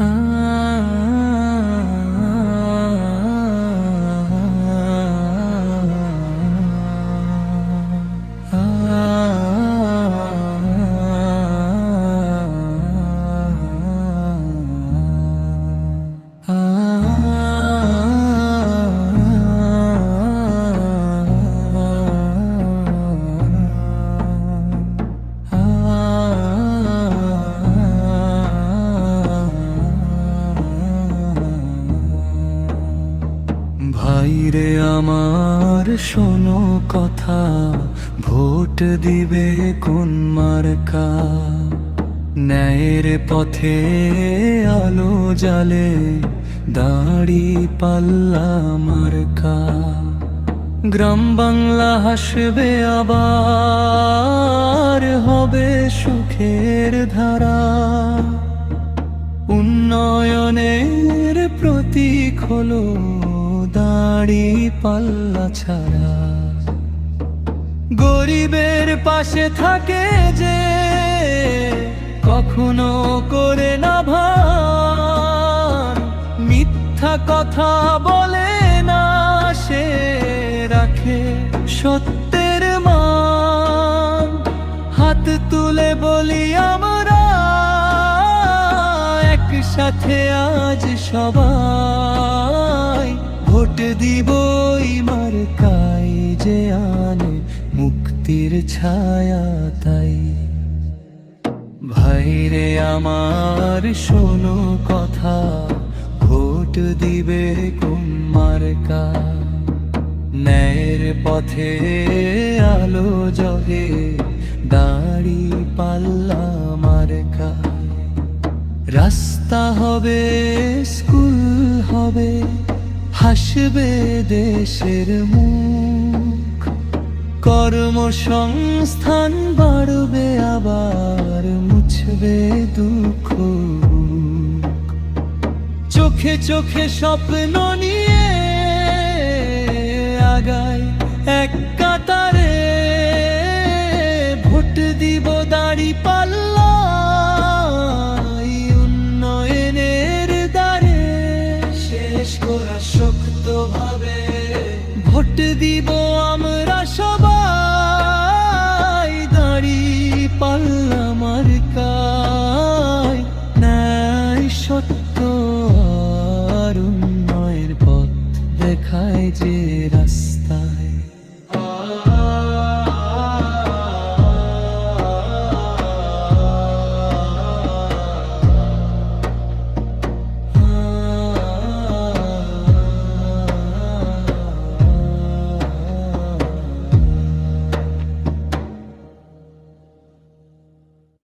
Ah. ভাইরে আমার শোনো কথা, ভোট দিবে কোন মার্কা? ন্যায়ের পথে আলো জালে দাড়ি পাল্লা মার্কা। গ্রাম বাংলা হাসবে আবার, হবে সুখের ধারা। উন্নয়নের প্রতীক হলো দাড়ি পাল্লা ছাড়া। গরিবের পাশে থাকে যে, কখনো করে না ভান। মিথ্যা কথা বলে না সে রাখে সত্যের মান। হাত তুলে বলি আমরা, একসাথে আজ সবাই। ভোট দিবই মার্কাই যে আনে মুক্তির ছায়া তাই। ভাইরে আমার শোনো কথা, ভোট দিবে কোন মার্কা? ন্যায়ের পথে আলো জগে, দাড়ি পাল্লা মার্কা। রাস্তা হবে, স্কুল হবে হাসবে দেশের মুখ। কর্মসংস্থান বাড়বে, আবার মুছবে দুঃখ। চোখে চোখে স্বপ্ন নিয়ে আগায় এক কাতারে ভোট দিব আমরা সবাই। দাড়ি পাল্লা মার্কায়। ন্যায় সত্য আর উন্নয়ের পথ দেখায় যে রাস্তা।